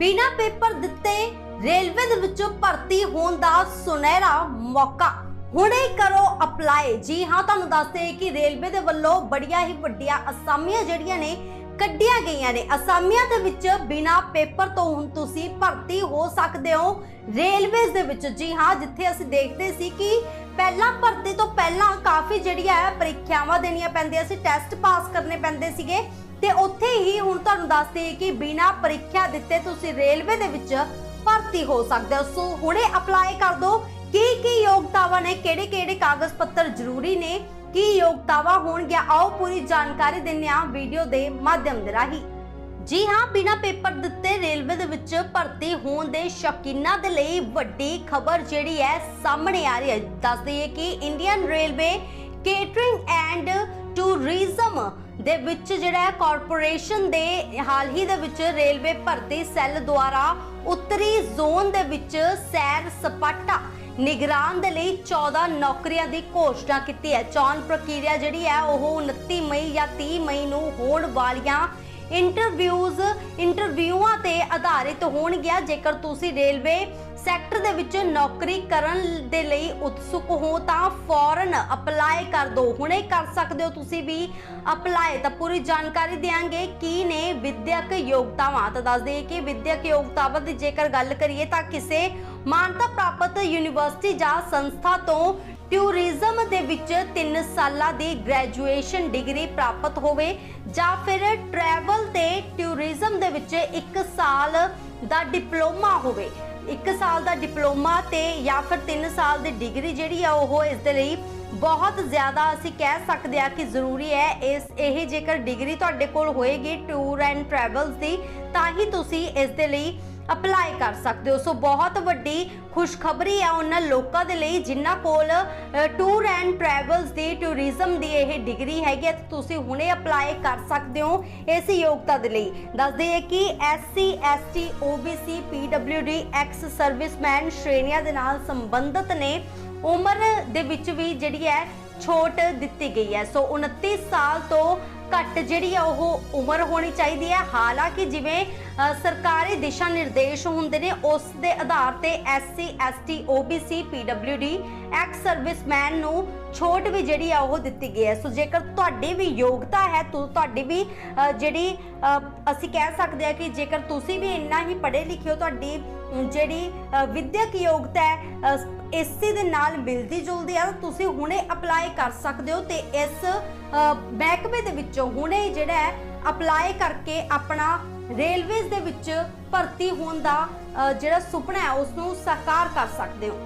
ਬਿਨਾ ਪੇਪਰ ਦਿੱਤੇ ਰੇਲਵੇ ਦੇ ਵਿੱਚੋਂ ਭਰਤੀ ਹੋਣ ਦਾ ਸੁਨਹਿਰਾ ਮੌਕਾ। ਹੁਣੇ ਕਰੋ ਅਪਲਾਈ ਜੀ ਹਾਂ, ਤੁਹਾਨੂੰ ਦੱਸਦੇ ਕਿ ਰੇਲਵੇ ਦੇ ਵੱਲੋਂ ਬੜੀਆਂ ਹੀ ਵੱਡੀਆਂ ਅਸਾਮੀਆਂ ਜਿਹੜੀਆਂ ਨੇ ਕੱਢੀਆਂ ਗਈਆਂ ਨੇ। ਅਸਾਮੀਆਂ ਦੇ ਵਿੱਚ ਬਿਨਾ ਪੇਪਰ ਤੋਂ ਹੁਣ ਤੁਸੀਂ ਭਰਤੀ ਹੋ ਸਕਦੇ ਹੋ ਰੇਲਵੇਜ਼ ਦੇ ਵਿੱਚ। ਜੀ ਹਾਂ, ਜਿੱਥੇ ਅਸੀਂ ਦੇਖਦੇ ਸੀ ਕਿ ਪਹਿਲਾਂ ਭਰਤੀ ਤੋਂ ਪਹਿਲਾਂ ਕਾਫੀ ਜਿਹੜੀਆਂ ਹੈ, ਪ੍ਰੀਖਿਆਵਾਂ ਦੇਣੀਆਂ ਪੈਂਦੀਆਂ ਸੀ, ਟੈਸਟ ਪਾਸ ਕਰਨੇ ਪੈਂਦੇ ਸੀਗੇ। ਤੇ ਉੱਥੇ ਹੀ ਹੁਣ ਤੁਹਾਨੂੰ ਦੱਸਦੇ ਕਿ ਬਿਨਾ ਪ੍ਰੀਖਿਆ ਦਿੱਤੇ ਤੁਸੀਂ ਰੇਲਵੇ ਦੇ ਵਿੱਚ ਭਰਤੀ ਹੋ ਸਕਦੇ ਹੋ। ਸੋ ਹੁਣੇ ਅਪਲਾਈ ਕਰ ਦਿਓ। ਕੀ ਕੀ ਯੋਗਤਾਵਾਂ ਨੇ ਕਿਹੜੇ ਕਿਹੜੇ ਕਾਗਜ਼ ਪੱਤਰ ਜ਼ਰੂਰੀ ਨੇ? ਕੀ ਯੋਗਤਾਵਾਂ ਹੋਣਗੀਆਂ, ਆਓ ਪੂਰੀ ਜਾਣਕਾਰੀ ਦਿੰਦੇ ਹਾਂ ਵੀਡੀਓ ਦੇ ਮਾਧਿਅਮ ਦੇ ਰਾਹੀਂ। ਜੀ ਹਾਂ, ਬਿਨਾ ਪੇਪਰ ਦਿੱਤੇ ਰੇਲਵੇ ਦੇ ਵਿੱਚ ਭਰਤੀ ਹੋਣ ਦੇ ਸ਼ੌਕੀਨਾਂ ਦੇ ਲਈ ਵੱਡੀ ਖਬਰ ਜਿਹੜੀ ਹੈ ਸਾਹਮਣੇ ਆ ਰਹੀ ਹੈ। ਦੱਸ ਦਈਏ ਕਿ Indian railway catering and tourism ਦੇ ਵਿੱਚ ਜਿਹੜਾ ਹੈ ਕਾਰਪੋਰੇਸ਼ਨ ਦੇ ਹਾਲ ਹੀ ਦੇ ਵਿੱਚ ਰੇਲਵੇ ਭਰਤੀ ਸੈੱਲ ਦੁਆਰਾ ਉੱਤਰੀ ਜ਼ੋਨ ਦੇ ਵਿੱਚ ਸੈਰ ਸਪਾਟਾ ਨਿਗਰਾਨ ਦੇ ਲਈ 14 ਨੌਕਰੀਆਂ ਦੀ ਘੋਸ਼ਣਾ ਕੀਤੀ ਹੈ। ਚੋਣ ਪ੍ਰਕਿਰਿਆ ਜਿਹੜੀ ਹੈ, ਉਹ 29 ਮਈ ਜਾਂ 30 ਮਈ ਨੂੰ ਹੋਣ ਵਾਲੀਆਂ ਇੰਟਰਵਿਊਜ਼ ਇੰਟਰਵਿਊਆਂ ਤੇ ਆਧਾਰਿਤ ਹੋਣਗੀਆਂ। ਜੇਕਰ ਤੁਸੀਂ ਰੇਲਵੇ ਸੈਕਟਰ ਦੇ ਵਿੱਚ ਨੌਕਰੀ ਕਰਨ ਦੇ ਲਈ ਉਤਸੁਕ ਹੋ ਤਾਂ ਫੌਰਨ ਅਪਲਾਈ ਕਰ ਦਿਓ ਹੁਣੇ ਕਰ ਸਕਦੇ ਹੋ ਤੁਸੀਂ ਵੀ ਅਪਲਾਈ। ਤਾਂ ਪੂਰੀ ਜਾਣਕਾਰੀ ਦਿਆਂਗੇ ਕੀ ਨੇ ਵਿਦਿਅਕ ਯੋਗਤਾਵਾਂ। ਤਾਂ ਦੱਸ ਦਈਏ ਕਿ ਵਿਦਿਅਕ ਯੋਗਤਾਵਾਂ ਦੀ ਜੇਕਰ ਗੱਲ ਕਰੀਏ ਤਾਂ ਕਿਸੇ ਮਾਨਤਾ ਪ੍ਰਾਪਤ ਯੂਨੀਵਰਸਿਟੀ ਜਾਂ ਸੰਸਥਾ ਤੋਂ ਟੂਰਿਜ਼ਮ ਦੇ ਵਿੱਚ 3 ਸਾਲਾਂ ਦੀ ਗ੍ਰੈਜੂਏਸ਼ਨ ਡਿਗਰੀ ਪ੍ਰਾਪਤ ਹੋਵੇ ਜਾਂ ਫਿਰ ਟਰੈਵਲ ਤੇ ਟੂਰਿਜ਼ਮ ਦੇ ਵਿੱਚ 1 ਸਾਲ ਦਾ ਡਿਪਲੋਮਾ ਹੋਵੇ। 1 ਸਾਲ ਦਾ ਡਿਪਲੋਮਾ ਤੇ ਜਾਂ ਫਿਰ 3 ਸਾਲ ਦੀ ਡਿਗਰੀ ਜਿਹੜੀ ਆ ਉਹ ਇਸ ਦੇ ਲਈ ਬਹੁਤ ਜ਼ਿਆਦਾ ਅਸੀਂ ਕਹਿ ਸਕਦੇ ਆ ਕਿ ਜ਼ਰੂਰੀ ਹੈ ਇਸ ਇਹ ਜੇਕਰ ਡਿਗਰੀ ਤੁਹਾਡੇ ਕੋਲ ਹੋਏਗੀ ਟੂਰ ਐਂਡ ਟਰੈਵਲਸ ਦੀ, ਤਾਂ ਹੀ ਤੁਸੀਂ ਇਸ ਦੇ ਲਈ ਅਪਲਾਈ ਕਰ ਸਕਦੇ ਹੋ। ਸੋ ਬਹੁਤ ਵੱਡੀ ਖੁਸ਼ਖਬਰੀ ਹੈ ਉਹਨਾਂ ਲੋਕਾਂ ਦੇ ਲਈ, ਜਿਨ੍ਹਾਂ ਕੋਲ ਟੂਰ ਐਂਡ ਟਰੈਵਲਸ ਦੀ ਟੂਰਿਜ਼ਮ ਦੀ ਇਹ ਡਿਗਰੀ ਹੈਗੀ ਹੈ ਤੇ ਤੁਸੀਂ ਹੁਣੇ ਅਪਲਾਈ ਕਰ ਸਕਦੇ ਹੋ ਇਸ ਯੋਗਤਾ ਦੇ ਲਈ। ਦੱਸਦੇ ਹੈ ਕਿ SC ST OBC PWD ex serviceman ਸ਼੍ਰੇਣੀਆਂ ਦੇ ਨਾਲ ਸੰਬੰਧਿਤ ਨੇ। ਉਮਰ ਦੇ ਵਿੱਚ ਵੀ ਜਿਹੜੀ ਹੈ, ਛੋਟ ਦਿੱਤੀ ਗਈ ਹੈ। ਸੋ 29 ਸਾਲ ਤੋਂ ਘੱਟ ਜਿਹੜੀ ਆ ਉਹ ਉਮਰ ਹੋਣੀ ਚਾਹੀਦੀ ਹੈ। ਹਾਲਾਂਕਿ ਜਿਵੇਂ ਸਰਕਾਰੀ ਦਿਸ਼ਾ ਨਿਰਦੇਸ਼ ਹੁੰਦੇ ਨੇ ਉਸ ਦੇ ਆਧਾਰ ਤੇ SC ST OBC PWD ex serviceman ਨੂੰ ਛੋਟ ਵੀ ਜਿਹੜੀ ਆ ਉਹ ਦਿੱਤੀ ਗਈ ਹੈ। ਸੋ ਜੇਕਰ ਤੁਹਾਡੀ ਵੀ ਯੋਗਤਾ ਹੈ ਤੁਹਾਡੀ ਵੀ ਜਿਹੜੀ ਅਸੀਂ ਕਹਿ ਸਕਦੇ ਹਾਂ ਕਿ ਜੇਕਰ ਤੁਸੀਂ ਵੀ ਇੰਨਾ ਹੀ ਪੜ੍ਹੇ ਲਿਖੇ ਹੋ ਤੁਹਾਡੀ ਜਿਹੜੀ ਅ, ਵਿਦਿਅਕ ਯੋਗਤਾ ਹੈ ਅ, ਇਸੇ ਦੇ ਨਾਲ ਮਿਲਦੀ ਜੁਲਦੀ ਆ ਤੁਸੀਂ ਹੁਣੇ ਅਪਲਾਈ ਕਰ ਸਕਦੇ ਹੋ ਤੇ ਇਸ ਮਹਿਕਮੇ ਦੇ ਵਿੱਚ ਹੁਣੇ ਹੀ ਜਿਹੜਾ ਹੈ ਅਪਲਾਈ ਕਰਕੇ ਆਪਣਾ ਰੇਲਵੇਜ਼ ਦੇ ਵਿੱਚ ਭਰਤੀ ਹੋਣ ਦਾ ਜਿਹੜਾ ਸੁਪਨਾ ਹੈ ਉਸ ਨੂੰ ਸਾਕਾਰ ਕਰ ਸਕਦੇ ਹੋ।